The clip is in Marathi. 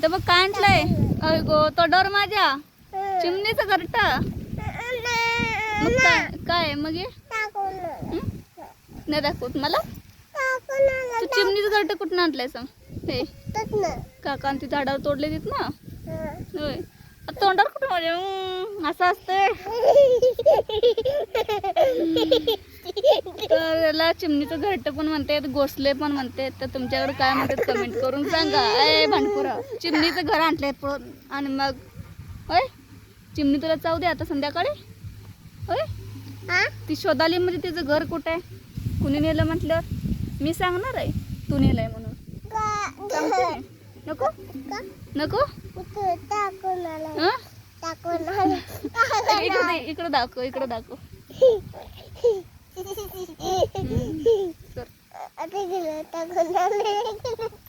इथं बघ काय आणलंय अय गो तो डर माझ्या. चिमणीचं घरट. मग काय काय मग? नाही दाखवत मला. तू चिमणीचं घरट कुठून आणलंय सांग. हे. काका ती झाडावर तोडले तिथ ना होय. तोंडावर कुठं माझ्या? असं असतंय. तर याला चिमणीचं घरट पण म्हणतात घोसले पण म्हणतात. तर तुमच्याकडे काय म्हणतात कमेंट करून सांगा. ए भांडपुरा चिमणीचं घर आणलंय पळून आणि मग होय? चिमणी तुला चावू दे आता संध्याकाळी. होय? ती शोधाली म्हणजे तिचं घर कुठे? आहे कुणी नेलं म्हटल्यावर? मी सांगणार आहे. तू नेलंय म्हणून. नको? नको? इकडं दे, इकडं दाखव. इकडं दाखव कर.